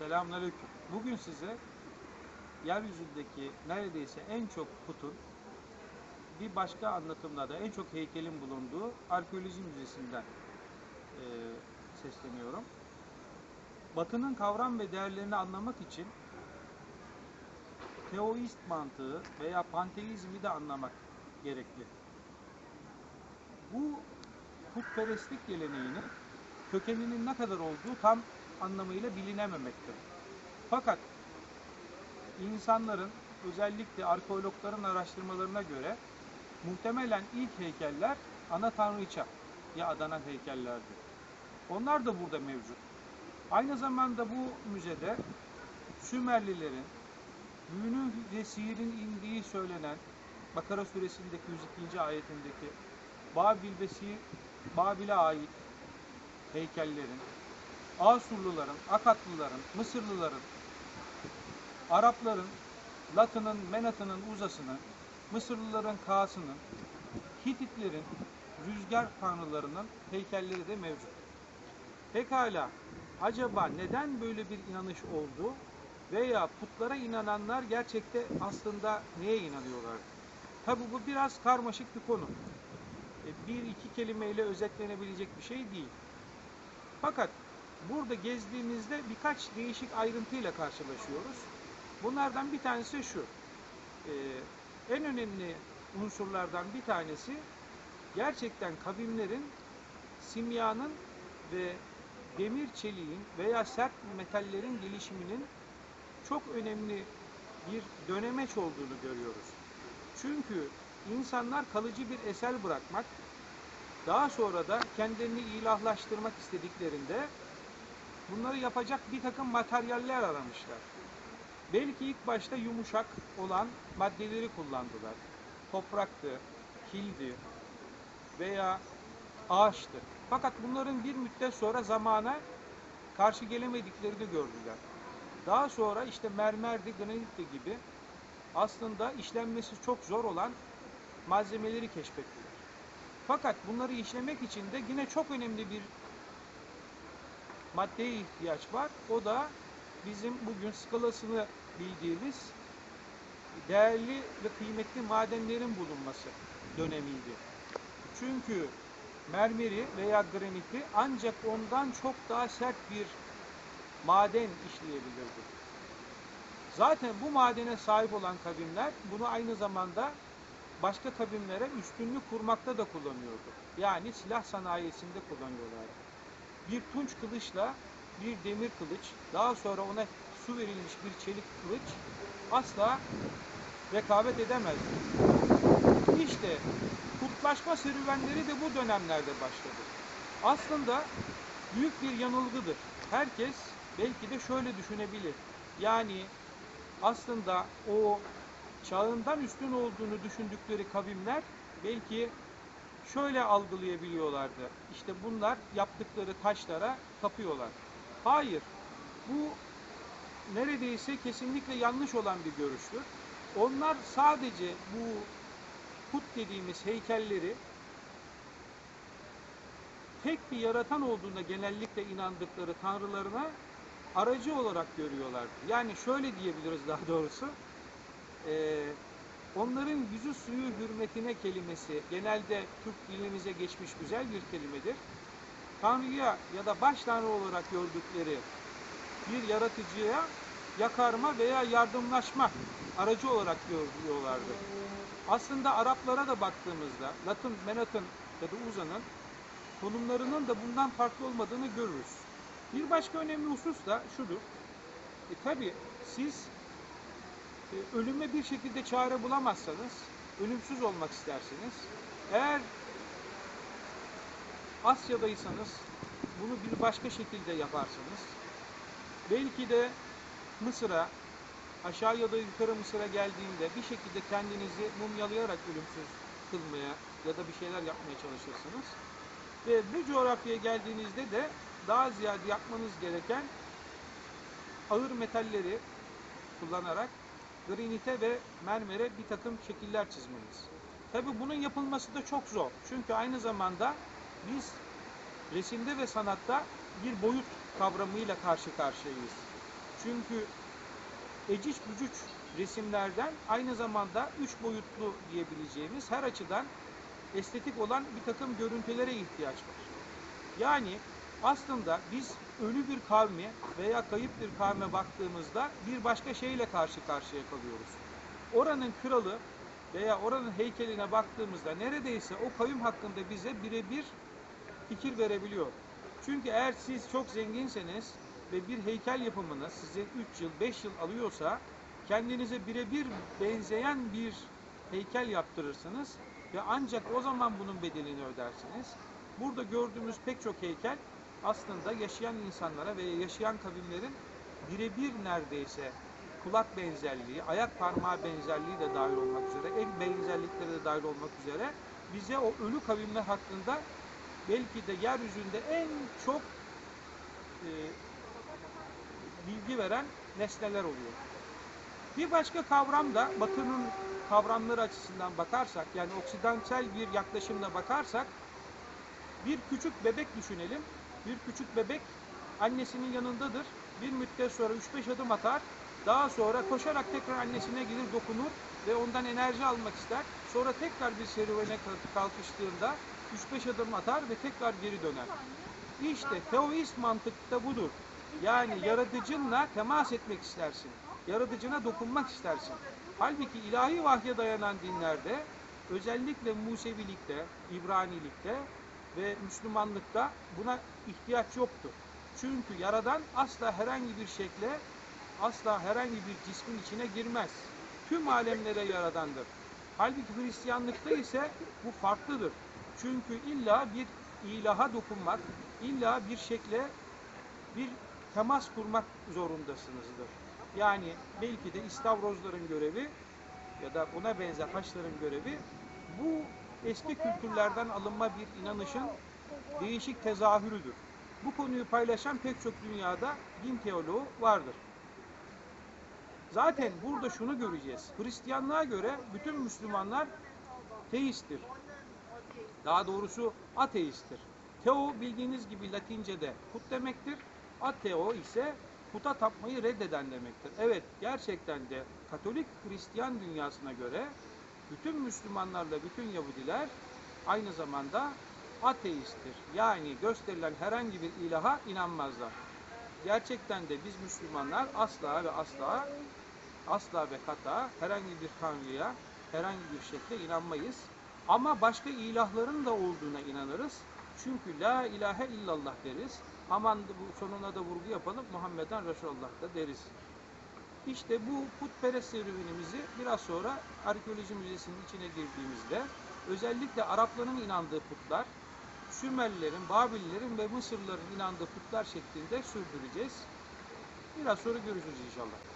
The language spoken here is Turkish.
Selamünaleyküm. Bugün size yeryüzündeki neredeyse en çok putun bir başka anlatımda da en çok heykelin bulunduğu arkeoloji müzesinden e, sesleniyorum. Batı'nın kavram ve değerlerini anlamak için teoist mantığı veya panteizmi de anlamak gerekli. Bu putperestlik geleneğinin kökeninin ne kadar olduğu tam anlamıyla bilinememektedir. Fakat insanların özellikle arkeologların araştırmalarına göre muhtemelen ilk heykeller ana tanrıça ya adanan heykellerdi. Onlar da burada mevcut. Aynı zamanda bu müzede Sümerlilerin büyünün ve sihirin indiği söylenen Bakara suresindeki 102. ayetindeki Babil ve Sihir, Babil'e ait heykellerin, Asurluların, Akatlıların, Mısırlıların, Arapların, Latının, Menatının uzasını, Mısırlıların Ka'sının, Hititlerin, rüzgar tanrılarının heykelleri de mevcut. Pekala, acaba neden böyle bir inanış oldu veya putlara inananlar gerçekte aslında neye inanıyorlar? Tabi bu biraz karmaşık bir konu. E, Bir iki kelimeyle özetlenebilecek bir şey değil. Fakat burada gezdiğimizde birkaç değişik ayrıntıyla karşılaşıyoruz. Bunlardan bir tanesi şu. Ee, en önemli unsurlardan bir tanesi gerçekten kavimlerin simyanın ve demir çeliğin veya sert metallerin gelişiminin çok önemli bir dönemeç olduğunu görüyoruz. Çünkü insanlar kalıcı bir eser bırakmak, daha sonra da kendilerini ilahlaştırmak istediklerinde bunları yapacak bir takım materyaller aramışlar. Belki ilk başta yumuşak olan maddeleri kullandılar. Topraktı, kildi veya ağaçtı. Fakat bunların bir müddet sonra zamana karşı gelemediklerini gördüler. Daha sonra işte mermerdi, granitti gibi aslında işlenmesi çok zor olan malzemeleri keşfettiler. Fakat bunları işlemek için de yine çok önemli bir maddeye ihtiyaç var. O da bizim bugün skalasını bildiğimiz değerli ve kıymetli madenlerin bulunması dönemiydi. Çünkü mermeri veya graniti ancak ondan çok daha sert bir maden işleyebilirdi. Zaten bu madene sahip olan kavimler bunu aynı zamanda başka kavimlere üstünlük kurmakta da kullanıyordu. Yani silah sanayisinde kullanıyorlardı. Bir tunç kılıçla bir demir kılıç, daha sonra ona su verilmiş bir çelik kılıç asla rekabet edemezdi. İşte kutlaşma serüvenleri de bu dönemlerde başladı. Aslında büyük bir yanılgıdır. Herkes belki de şöyle düşünebilir. Yani aslında o çağından üstün olduğunu düşündükleri kavimler belki şöyle algılayabiliyorlardı. İşte bunlar yaptıkları taşlara tapıyorlar. Hayır. Bu neredeyse kesinlikle yanlış olan bir görüştür. Onlar sadece bu put dediğimiz heykelleri tek bir yaratan olduğuna genellikle inandıkları tanrılarına aracı olarak görüyorlardı. Yani şöyle diyebiliriz daha doğrusu. Ee, onların yüzü suyu hürmetine kelimesi genelde Türk dilimize geçmiş güzel bir kelimedir. Tanrı'ya ya da baş tanrı olarak gördükleri bir yaratıcıya yakarma veya yardımlaşma aracı olarak görüyorlardı. Aslında Araplara da baktığımızda Latın, Menat'ın ya da Uza'nın konumlarının da bundan farklı olmadığını görürüz. Bir başka önemli husus da şudur. E, tabii siz ölüme bir şekilde çare bulamazsanız, ölümsüz olmak istersiniz. Eğer Asya'daysanız bunu bir başka şekilde yaparsınız. Belki de Mısır'a, aşağı ya da yukarı Mısır'a geldiğinde bir şekilde kendinizi mumyalayarak ölümsüz kılmaya ya da bir şeyler yapmaya çalışırsınız. Ve bu coğrafyaya geldiğinizde de daha ziyade yapmanız gereken ağır metalleri kullanarak granite ve mermere bir takım şekiller çizmeniz. Tabi bunun yapılması da çok zor. Çünkü aynı zamanda biz resimde ve sanatta bir boyut kavramıyla karşı karşıyayız. Çünkü eciş bücüç resimlerden aynı zamanda üç boyutlu diyebileceğimiz her açıdan estetik olan bir takım görüntülere ihtiyaç var. Yani aslında biz ölü bir kavmi veya kayıp bir kavme baktığımızda bir başka şeyle karşı karşıya kalıyoruz. Oranın kralı veya oranın heykeline baktığımızda neredeyse o kavim hakkında bize birebir fikir verebiliyor. Çünkü eğer siz çok zenginseniz ve bir heykel yapımını size 3 yıl, 5 yıl alıyorsa kendinize birebir benzeyen bir heykel yaptırırsınız ve ancak o zaman bunun bedelini ödersiniz. Burada gördüğümüz pek çok heykel aslında yaşayan insanlara ve yaşayan kavimlerin birebir neredeyse kulak benzerliği, ayak parmağı benzerliği de dahil olmak üzere, el benzerlikleri de dahil olmak üzere bize o ölü kavimler hakkında belki de yeryüzünde en çok e, bilgi veren nesneler oluyor. Bir başka kavram da Batı'nın kavramları açısından bakarsak, yani oksidantal bir yaklaşımla bakarsak, bir küçük bebek düşünelim. Bir küçük bebek annesinin yanındadır. Bir müddet sonra 3-5 adım atar. Daha sonra koşarak tekrar annesine gelir dokunur ve ondan enerji almak ister. Sonra tekrar bir serüvene kalkıştığında 3-5 adım atar ve tekrar geri döner. İşte teoist mantıkta budur. Yani yaratıcınla temas etmek istersin. Yaratıcına dokunmak istersin. Halbuki ilahi vahye dayanan dinlerde özellikle Musevilikte, İbranilikte ve Müslümanlıkta buna ihtiyaç yoktur. Çünkü Yaradan asla herhangi bir şekle, asla herhangi bir cismin içine girmez. Tüm alemlere Yaradandır. Halbuki Hristiyanlıkta ise bu farklıdır. Çünkü illa bir ilaha dokunmak, illa bir şekle bir temas kurmak zorundasınızdır. Yani belki de istavrozların görevi ya da buna benzer haçların görevi bu eski kültürlerden alınma bir inanışın değişik tezahürüdür. Bu konuyu paylaşan pek çok dünyada din teoloğu vardır. Zaten burada şunu göreceğiz. Hristiyanlığa göre bütün Müslümanlar teisttir. Daha doğrusu ateisttir. Teo bildiğiniz gibi Latince'de put demektir. Ateo ise puta tapmayı reddeden demektir. Evet gerçekten de Katolik Hristiyan dünyasına göre bütün Müslümanlarla bütün Yahudiler aynı zamanda ateisttir. Yani gösterilen herhangi bir ilaha inanmazlar. Gerçekten de biz Müslümanlar asla ve asla asla ve kata herhangi bir tanrıya herhangi bir şekilde inanmayız. Ama başka ilahların da olduğuna inanırız. Çünkü la ilahe illallah deriz. Aman bu sonuna da vurgu yapalım. Muhammeden Resulullah da deriz. İşte bu putperest serüvenimizi biraz sonra arkeoloji müzesinin içine girdiğimizde özellikle Arapların inandığı putlar, Sümerlilerin, Babillerin ve Mısırlıların inandığı putlar şeklinde sürdüreceğiz. Biraz sonra görüşürüz inşallah.